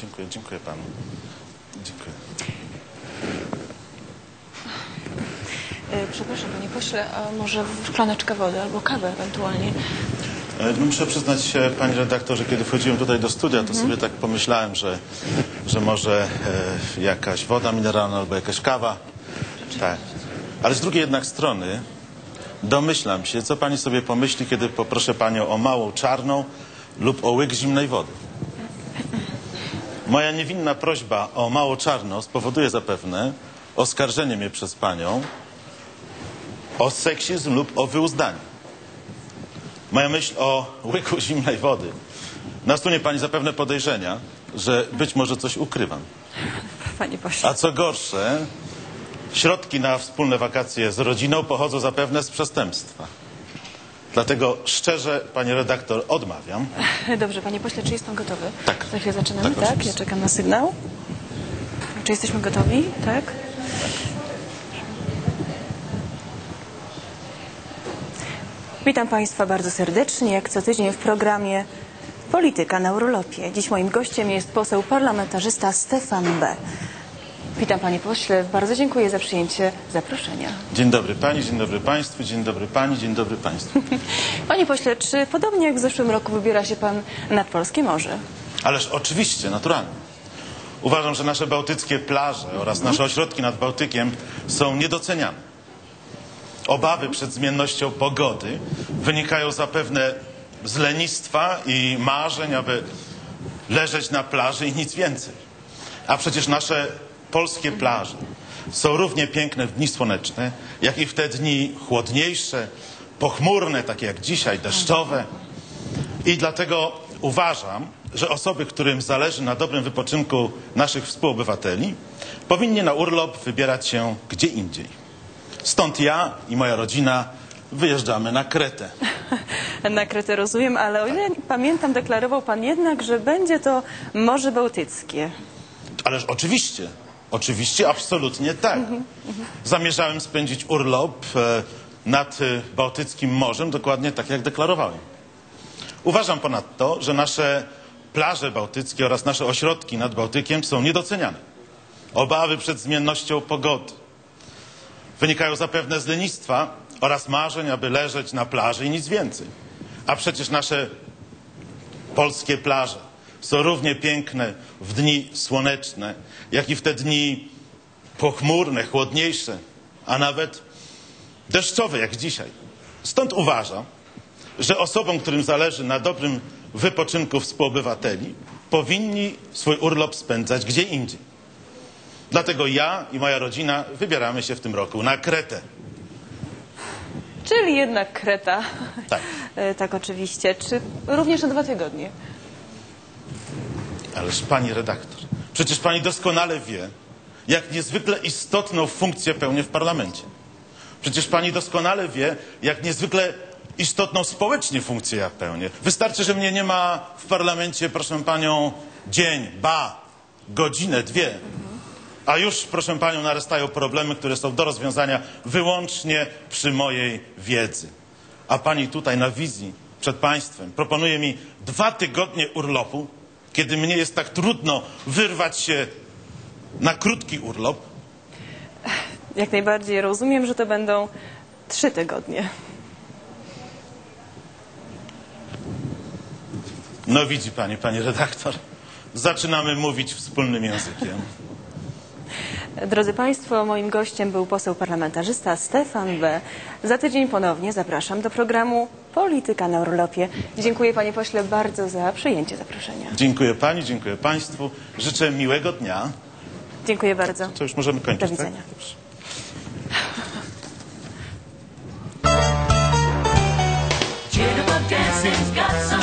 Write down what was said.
dziękuję, dziękuję panu. Dziękuję. E, Przepraszam, panie pośle, a może szklaneczkę wody albo kawę ewentualnie? E, No muszę przyznać się, panie redaktorze, kiedy wchodziłem tutaj do studia, to sobie tak pomyślałem, że, że może e, jakaś woda mineralna albo jakaś kawa. Tak. Ale z drugiej jednak strony domyślam się, co pani sobie pomyśli, kiedy poproszę panią o małą czarną lub o łyk zimnej wody. Moja niewinna prośba o mało czarno spowoduje zapewne oskarżenie mnie przez panią o seksizm lub o wyuzdanie. Moja myśl o łyku zimnej wody nasunie pani zapewne podejrzenia, że być może coś ukrywam. Panie pośle. A co gorsze, środki na wspólne wakacje z rodziną pochodzą zapewne z przestępstwa. Dlatego szczerze, panie redaktor, odmawiam. Dobrze, panie pośle, czy jest pan gotowy? Tak. Za chwilę zaczynamy, Tak, tak? Ja czekam na sygnał. Czy jesteśmy gotowi? Tak? Witam Państwa bardzo serdecznie, jak co tydzień w programie Polityka na Urlopie. Dziś moim gościem jest poseł parlamentarzysta Stefan B. Witam Panie Pośle, bardzo dziękuję za przyjęcie zaproszenia. Dzień dobry pani, dzień dobry państwu, dzień dobry pani, dzień dobry państwu. Panie Pośle, czy podobnie jak w zeszłym roku wybiera się Pan nad Polskie Morze? Ależ oczywiście, naturalnie. Uważam, że nasze bałtyckie plaże oraz nasze ośrodki nad Bałtykiem są niedoceniane. Obawy przed zmiennością pogody wynikają zapewne z lenistwa i marzeń, aby leżeć na plaży i nic więcej. A przecież nasze polskie plaże są równie piękne w dni słoneczne, jak i w te dni chłodniejsze, pochmurne, takie jak dzisiaj, deszczowe. I dlatego uważam, że osoby, którym zależy na dobrym wypoczynku naszych współobywateli, powinni na urlop wybierać się gdzie indziej. Stąd ja i moja rodzina wyjeżdżamy na Kretę. Na Kretę rozumiem, ale o ile pamiętam, deklarował Pan jednak, że będzie to Morze Bałtyckie. Ależ oczywiście, oczywiście, absolutnie tak. Zamierzałem spędzić urlop e, nad e, Bałtyckim Morzem, dokładnie tak jak deklarowałem. Uważam ponadto, że nasze plaże bałtyckie oraz nasze ośrodki nad Bałtykiem są niedoceniane. Obawy przed zmiennością pogody wynikają zapewne z lenistwa oraz marzeń, aby leżeć na plaży i nic więcej. A przecież nasze polskie plaże są równie piękne w dni słoneczne, jak i w te dni pochmurne, chłodniejsze, a nawet deszczowe, jak dzisiaj. Stąd uważam, że osobom, którym zależy na dobrym wypoczynku współobywateli, powinni swój urlop spędzać gdzie indziej. Dlatego ja i moja rodzina wybieramy się w tym roku na Kretę. Czyli jednak Kreta. Tak. E, tak, oczywiście. Czy również na dwa tygodnie? Ależ pani redaktor, przecież pani doskonale wie, jak niezwykle istotną funkcję pełnię w parlamencie. Przecież pani doskonale wie, jak niezwykle istotną społecznie funkcję ja pełnię. Wystarczy, że mnie nie ma w parlamencie, proszę panią, dzień, ba, godzinę, dwie. A już, proszę panią, narastają problemy, które są do rozwiązania wyłącznie przy mojej wiedzy. A pani tutaj na wizji przed państwem proponuje mi dwa tygodnie urlopu, kiedy mnie jest tak trudno wyrwać się na krótki urlop. Jak najbardziej rozumiem, że to będą trzy tygodnie. No widzi pani, pani redaktor, zaczynamy mówić wspólnym językiem. Drodzy Państwo, moim gościem był poseł parlamentarzysta Stefan B. Za tydzień ponownie zapraszam do programu Polityka na Urlopie. Dziękuję Panie Pośle bardzo za przyjęcie zaproszenia. Dziękuję pani, dziękuję państwu. Życzę miłego dnia. Dziękuję bardzo. To już możemy kończyć, Do widzenia. tak? Jitterbug dancing's got some